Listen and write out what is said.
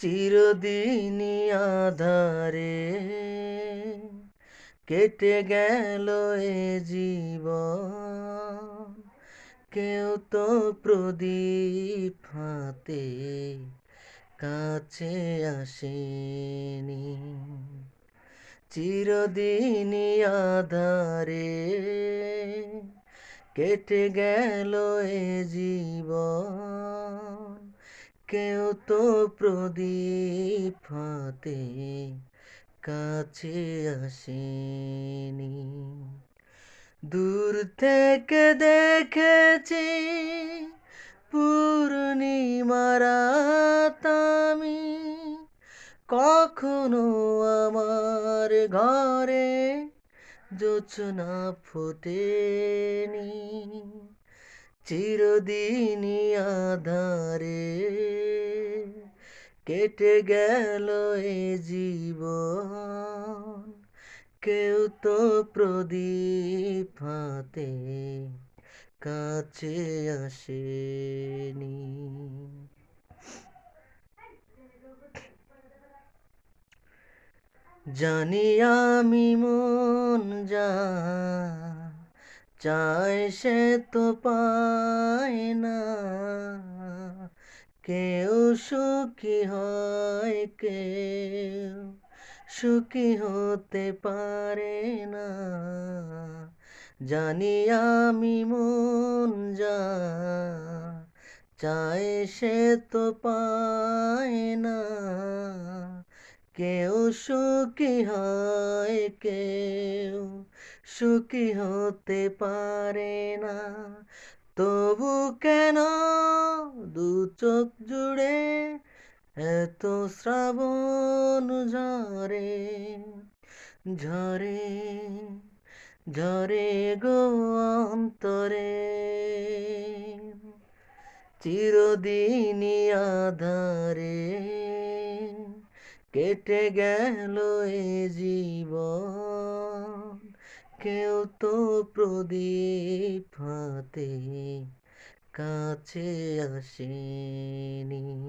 চিরদিনই আধারে কেটে গেল এ জীবন। কেউ তো প্রদীপ হাতে কাছে আসেনি। চিরদিনই আধারে কেটে গেল এ জীবন। কেউ তো প্রদীপ হাতে কাছে আসেনি। দূর থেকে দেখেছি পূর্ণিমারাত আমি কখনো আমার ঘরে জোছনা ফোটেনি চিরদিনই আধারে কেটে গেল এ জীবন। কেউ তো প্রদীপ হাতে কাছে আসেনি। জানি আমি মন যা চায় সে তো পায় না। কেউ সুখী হয়, কেউ সুখী হতে পারে না। জানি আমি মন যা, চায় সে তো পায় না। কেউ সুখী হয়, কেউ সুখী হতে পারে না। তবু কেন দু চোখ জুড়ে এত শ্রাবণ ঝরে ঝরে ঝরে গো অন্তরে। চিরদিনই আধারে কেটে গেল এ জীবন। কেউ তো প্রদীপ হাতে কাছে আসেনি।